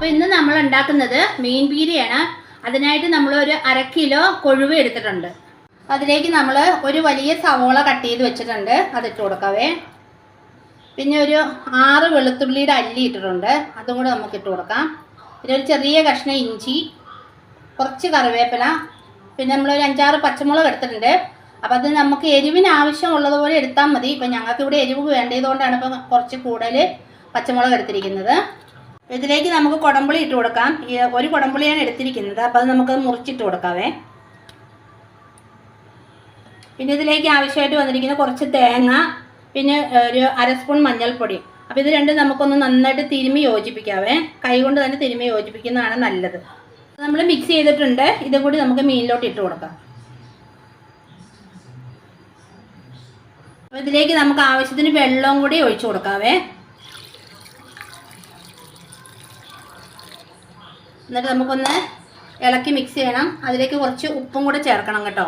അപ്പോൾ ഇന്ന് നമ്മൾ ഉണ്ടാക്കുന്നത് മീൻ പീരിയാണ് അതിനായിട്ട് നമ്മൾ ഒരു അര കിലോ കൊഴുവ എടുത്തിട്ടുണ്ട്. അതിലേക്ക് നമ്മൾ ഒരു വലിയ സവോള കട്ട് ചെയ്ത് വെച്ചിട്ടുണ്ട്. അതിട്ട് കൊടുക്കാവേ. പിന്നെ ഒരു ആറ് വെളുത്തുള്ളിയുടെ അല്ലി ഇട്ടിട്ടുണ്ട്. അതും കൂടെ നമുക്ക് ഇട്ട് കൊടുക്കാം. പിന്നെ ഒരു ചെറിയ കഷ്ണം ഇഞ്ചി കുറച്ച് കറിവേപ്പില പിന്നെ നമ്മളൊരു അഞ്ചാറ് പച്ചമുളക് എടുത്തിട്ടുണ്ട്. അപ്പോൾ അത് നമുക്ക് എരിവിന് ആവശ്യമുള്ളതുപോലെ എടുത്താൽ മതി. ഇപ്പം ഞങ്ങൾക്ക് ഇവിടെ എരിവ് വേണ്ടതുകൊണ്ടാണ് ഇപ്പം കുറച്ച് കൂടുതൽ പച്ചമുളക് എടുത്തിരിക്കുന്നത്. ഇതിലേക്ക് നമുക്ക് കുടംപുളി ഇട്ട് കൊടുക്കാം. ഒരു കുടംപുളിയാണ് എടുത്തിരിക്കുന്നത്. അപ്പോൾ അത് നമുക്ക് മുറിച്ചിട്ട് കൊടുക്കാവേ. പിന്നെ ഇതിലേക്ക് ആവശ്യമായിട്ട് വന്നിരിക്കുന്ന കുറച്ച് തേങ്ങ പിന്നെ ഒരു അര സ്പൂൺ മഞ്ഞൾപ്പൊടി. അപ്പോൾ ഇത് രണ്ടും നമുക്കൊന്ന് നന്നായിട്ട് തിരുമ്മി യോജിപ്പിക്കാവേ. കൈ കൊണ്ട് തന്നെ തിരുമ്മി യോജിപ്പിക്കുന്നതാണ് നല്ലത്. നമ്മൾ മിക്സ് ചെയ്തിട്ടുണ്ട്. ഇത് കൂടി നമുക്ക് മീനിലോട്ട് ഇട്ട് കൊടുക്കാം. അപ്പോൾ ഇതിലേക്ക് നമുക്ക് ആവശ്യത്തിന് വെള്ളവും കൂടി ഒഴിച്ചു കൊടുക്കാവേ. എന്നിട്ട് നമുക്കൊന്ന് ഇളക്കി മിക്സ് ചെയ്യണം. അതിലേക്ക് കുറച്ച് ഉപ്പും കൂടെ ചേർക്കണം കേട്ടോ.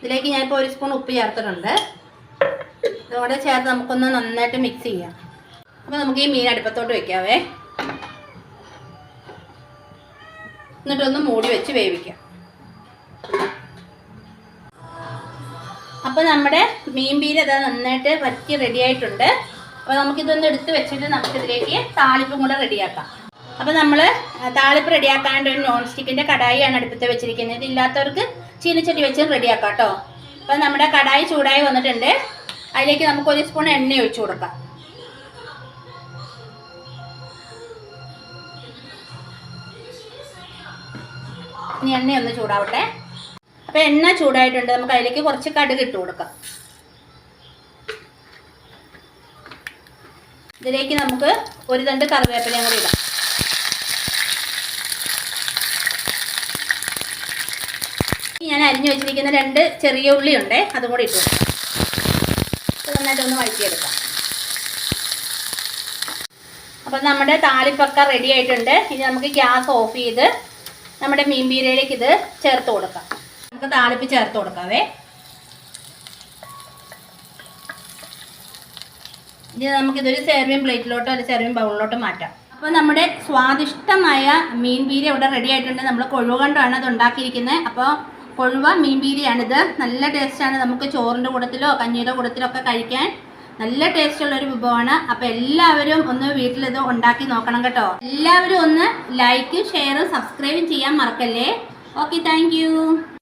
ഇതിലേക്ക് ഞാനിപ്പോൾ ഒരു സ്പൂൺ ഉപ്പ് ചേർത്തിട്ടുണ്ട്. ഇതോടെ ചേർത്ത് നമുക്കൊന്ന് നന്നായിട്ട് മിക്സ് ചെയ്യാം. അപ്പോൾ നമുക്ക് ഈ മീൻ അടുപ്പത്തോട്ട് വെക്കാവേ. എന്നിട്ടൊന്ന് മൂടി വെച്ച് വേവിക്കാം. അപ്പോൾ നമ്മുടെ മീൻ പീര അത് നന്നായിട്ട് വറ്റി റെഡി ആയിട്ടുണ്ട്. അപ്പോൾ നമുക്കിതൊന്ന് എടുത്ത് വെച്ചിട്ട് നമുക്കിതിലേക്ക് താളിപ്പും കൂടെ റെഡിയാക്കാം അപ്പോൾ നമ്മൾ താളിപ്പ് റെഡിയാക്കാണ്ട് ഒരു നോൺ സ്റ്റിക്കിന്റെ കടായിയാണ് അടുപ്പത്ത് വെച്ചിരിക്കുന്നത്. ഇല്ലാത്തവർക്ക് ചീനച്ചട്ടി വെച്ച് റെഡിയാക്കാം കേട്ടോ അപ്പോൾ നമ്മുടെ കടായി ചൂടായി വന്നിട്ടുണ്ട്. അതിലേക്ക് നമുക്ക് ഒരു സ്പൂൺ എണ്ണ ഒഴിച്ചു കൊടുക്കാം. ഇനി എണ്ണ ഒന്ന് ചൂടാവട്ടെ. അപ്പോൾ എണ്ണ ചൂടായിട്ടുണ്ട്. നമുക്ക് അതിലേക്ക് കുറച്ച് കടുക് ഇട്ട് കൊടുക്കാം. ഇതിലേക്ക് നമുക്ക് ഒരു തണ്ട് കറിവേപ്പിലയും കൂടി ഇടാം. ഞാൻ അരിഞ്ഞു വെച്ചിരിക്കുന്ന രണ്ട് ചെറിയ ഉള്ളി ഉണ്ട് അതും കൂടി ഇട്ടു കൊടുക്കാം. ഇത് നന്നായിട്ട് ഒന്ന് വഴറ്റിയെടുക്കാം. അപ്പം നമ്മുടെ താളിപ്പൊക്കെ റെഡി ആയിട്ടുണ്ട്. ഇനി നമുക്ക് ഗ്യാസ് ഓഫ് ചെയ്ത് നമ്മുടെ മീൻ ബീരയിലേക്ക് ഇത് ചേർത്ത് കൊടുക്കാം. നമുക്ക് താളിപ്പ് ചേർത്ത് കൊടുക്കാവേ. ഇനി നമുക്കിതൊരു സെർവിങ് പ്ലേറ്റിലോട്ടോ അല്ലെങ്കിൽ സെർവിങ് ബൗളിലോട്ടോ മാറ്റാം. അപ്പോൾ നമ്മുടെ സ്വാദിഷ്ടമായ മീൻ പീരി ഇവിടെ റെഡി ആയിട്ടുണ്ട്. നമ്മൾ കൊഴുവ കൊണ്ടാണ് അത് ഉണ്ടാക്കിയിരിക്കുന്നത് അപ്പോൾ കൊഴുവ മീൻ പീരിയാണിത് നല്ല ടേസ്റ്റാണ് നമുക്ക് ചോറിന്റെ കൂടത്തിലോ കഞ്ഞിയുടെ കൂടത്തിലോ ഒക്കെ കഴിക്കാൻ നല്ല ടേസ്റ്റുള്ള ഒരു വിഭവമാണ്. അപ്പോൾ എല്ലാവരും ഒന്ന് വീട്ടിലിത് ഉണ്ടാക്കി നോക്കണം കേട്ടോ. എല്ലാവരും ഒന്ന് ലൈക്ക് ഷെയർ സബ്സ്ക്രൈബും ചെയ്യാൻ മറക്കല്ലേ. Okay thank